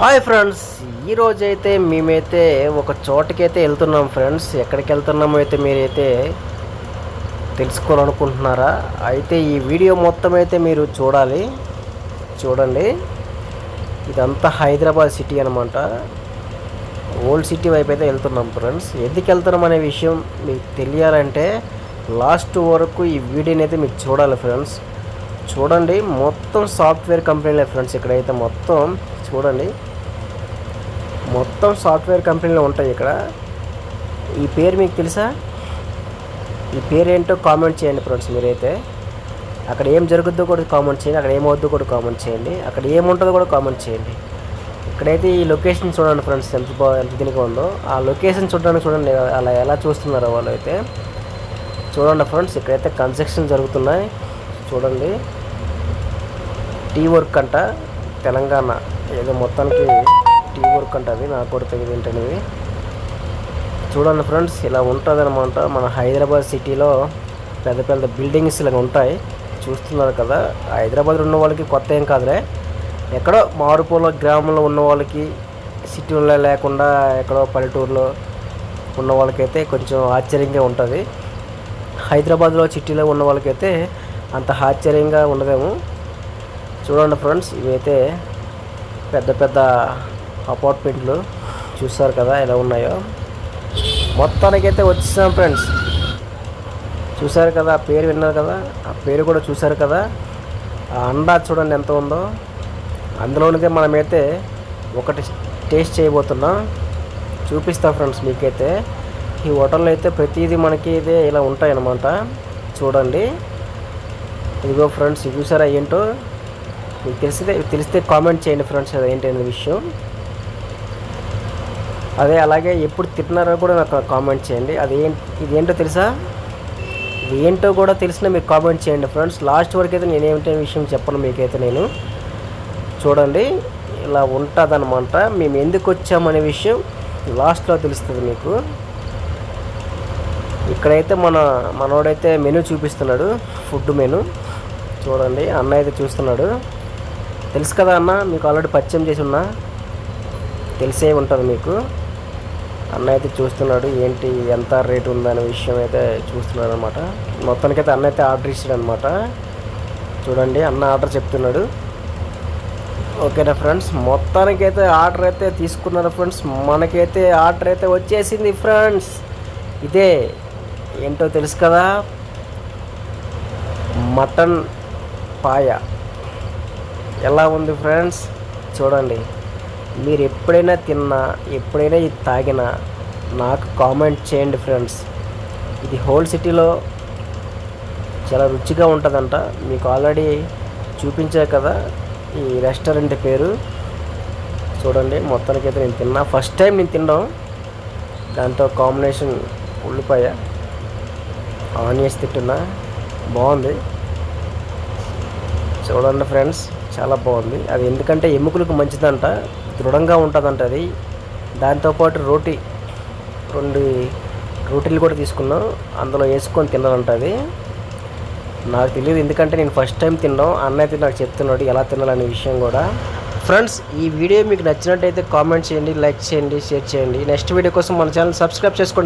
Hi friends ఈరోజు అయితే మేమైతే ఒక చోటకైతే వెళ్తున్నాం ఫ్రెండ్స్. ఎక్కడికి వెళ్తున్నామో అయితే మీరైతే తెలుసుకోవాలనుకుంటున్నారా? అయితే ఈ వీడియో మొత్తం అయితే మీరు చూడాలి. చూడండి. ఇదంతా హైదరాబాద్ సిటీ అనమాట ఓల్డ్ సిటీ వైపు అయితే వెళ్తున్నాం ఫ్రెండ్స్. ఎందుకు వెళ్తున్నాం అనే విషయం మీకు తెలియాలంటే లాస్ట్ వరకు ఈ వీడియోని అయితే మీకు చూడాలి ఫ్రెండ్స్. చూడండి మొత్తం సాఫ్ట్వేర్ కంపెనీలే ఫ్రెండ్స్ ఇక్కడైతే మొత్తం. చూడండి. మొత్తం సాఫ్ట్వేర్ కంపెనీలు ఉంటాయి ఇక్కడ. ఈ పేరు మీకు తెలుసా? ఈ పేరు ఏంటో కామెంట్ చేయండి ఫ్రెండ్స్ మీరైతే. అక్కడ ఏం జరుగుద్దో కూడా కామెంట్ చేయండి అక్కడ ఏమవుద్దో కూడా కామెంట్ చేయండి అక్కడ ఏముంటుందో కూడా కామెంట్ చేయండి. ఇక్కడైతే ఈ లొకేషన్ చూడండి ఫ్రెండ్స్ ఎంత బా ఎంత దీనిగా ఉందో. ఆ లొకేషన్ చూడడానికి చూడండి అలా ఎలా చూస్తున్నారో వాళ్ళు అయితే. చూడండి ఫ్రెండ్స్ ఇక్కడైతే కన్స్ట్రక్షన్ జరుగుతున్నాయి. చూడండి. టీ వర్క్ అంట తెలంగాణ. ఏదో మొత్తానికి టీ వర్క్ అంట అది నాకు కూడా తెలియదు ఏంటనేది. చూడండి ఫ్రెండ్స్ ఇలా ఉంటుంది అనమాట మన హైదరాబాద్ సిటీలో పెద్ద పెద్ద బిల్డింగ్స్ ఇలా ఉంటాయి. చూస్తున్నారు కదా హైదరాబాద్ ఉన్న వాళ్ళకి కొత్త ఏం కాదులే. ఎక్కడో మారుపూల గ్రామంలో ఉన్న వాళ్ళకి సిటీలో లేకుండా ఎక్కడో పల్లెటూరులో ఉన్న వాళ్ళకైతే కొంచెం ఆశ్చర్యంగా ఉంటుంది. హైదరాబాద్లో సిటీలో ఉన్న వాళ్ళకైతే అంత ఆశ్చర్యంగా ఉండదేమో. చూడండి ఫ్రెండ్స్ ఇవైతే పెద్ద పెద్ద అపార్ట్మెంట్లు చూస్తారు కదా ఎలా ఉన్నాయో. మొత్తానికైతే వచ్చేసాం ఫ్రెండ్స్. చూసారు కదా ఆ పేరు విన్నారు కదా ఆ పేరు కూడా చూసారు కదా. ఆ అండా చూడండి ఎంత ఉందో. అందులోనిదే మనమైతే ఒకటి టేస్ట్ చేయబోతున్నాం. చూపిస్తా ఫ్రెండ్స్ మీకైతే. ఈ హోటల్లో అయితే ప్రతిదీ మనకి ఇదే ఇలా ఉంటాయన్నమాట. చూడండి. ఇదిగో ఫ్రెండ్స్ చూసారా ఏంటో? మీకు తెలిసితే తెలిస్తే కామెంట్ చేయండి ఫ్రెండ్స్ అది ఏంటి అనే విషయం. అదే అలాగే ఎప్పుడు తింటున్నారో కూడా నాకు కామెంట్ చేయండి. అది ఏం ఇది ఏంటో తెలుసా? ఇది ఏంటో కూడా తెలిసినా మీరు కామెంట్ చేయండి ఫ్రెండ్స్ లాస్ట్ వరకు అయితే నేను ఏమిటనే విషయం చెప్పను మీకైతే నేను. చూడండి ఇలా ఉంటుందన్నమాట. మేము ఎందుకు వచ్చామనే విషయం లాస్ట్లో తెలుస్తుంది మీకు. ఇక్కడైతే మన మనోడైతే మెనూ చూపిస్తున్నాడు ఫుడ్ మెనూ చూడండి అన్న అయితే చూస్తున్నాడు. తెలుసు కదా అన్న మీకు ఆల్రెడీ పరిచయం చేసి ఉన్నా. తెలిసే ఉంటుంది మీకు. అన్న అయితే చూస్తున్నాడు ఏంటి ఎంత రేటు ఉందనే విషయం అయితే చూస్తున్నాడు అనమాట మొత్తానికైతే అన్న అయితే ఆర్డర్ ఇచ్చాడు అనమాట చూడండి అన్న ఆర్డర్ చెప్తున్నాడు. ఓకేనా ఫ్రెండ్స్? మొత్తానికైతే ఆర్డర్ అయితే తీసుకున్నారు ఫ్రెండ్స్. మనకైతే ఆర్డర్ అయితే వచ్చేసింది ఫ్రెండ్స్. ఇదే ఏంటో తెలుసు కదా? మటన్ పాయ. ఎలా ఉంది ఫ్రెండ్స్? చూడండి. మీరు ఎప్పుడైనా తిన్నా ఎప్పుడైనా ఇది తాగినా నాకు కామెంట్ చేయండి ఫ్రెండ్స్. ఇది హోల్ సిటీలో చాలా రుచిగా ఉంటుందంట. మీకు ఆల్రెడీ చూపించా కదా ఈ రెస్టారెంట్ పేరు. చూడండి మొత్తానికైతే నేను తిన్నా. ఫస్ట్ టైం నేను తినడం. దాంతో కాంబినేషన్ ఉల్లిపాయ ఆనియన్స్ తిట్టున్నా బాగుంది. చూడండి ఫ్రెండ్స్. చాలా బాగుంది. అది ఎందుకంటే ఎముకలకు మంచిదంట దృఢంగా ఉంటుందంట అది. దాంతోపాటు రోటీ రెండు రోటీలు కూడా తీసుకున్నాం. అందులో వేసుకొని తినాలంట అది. నాకు తెలియదు ఎందుకంటే నేను ఫస్ట్ టైం తినడం అన్న అయితే నాకు చెప్తున్నాడు ఎలా తినాలనే విషయం కూడా. ఫ్రెండ్స్ ఈ వీడియో మీకు నచ్చినట్టయితే కామెంట్ చేయండి లైక్ చేయండి షేర్ చేయండి. నెక్స్ట్ వీడియో కోసం మన ఛానల్ సబ్స్క్రైబ్ చేసుకోండి.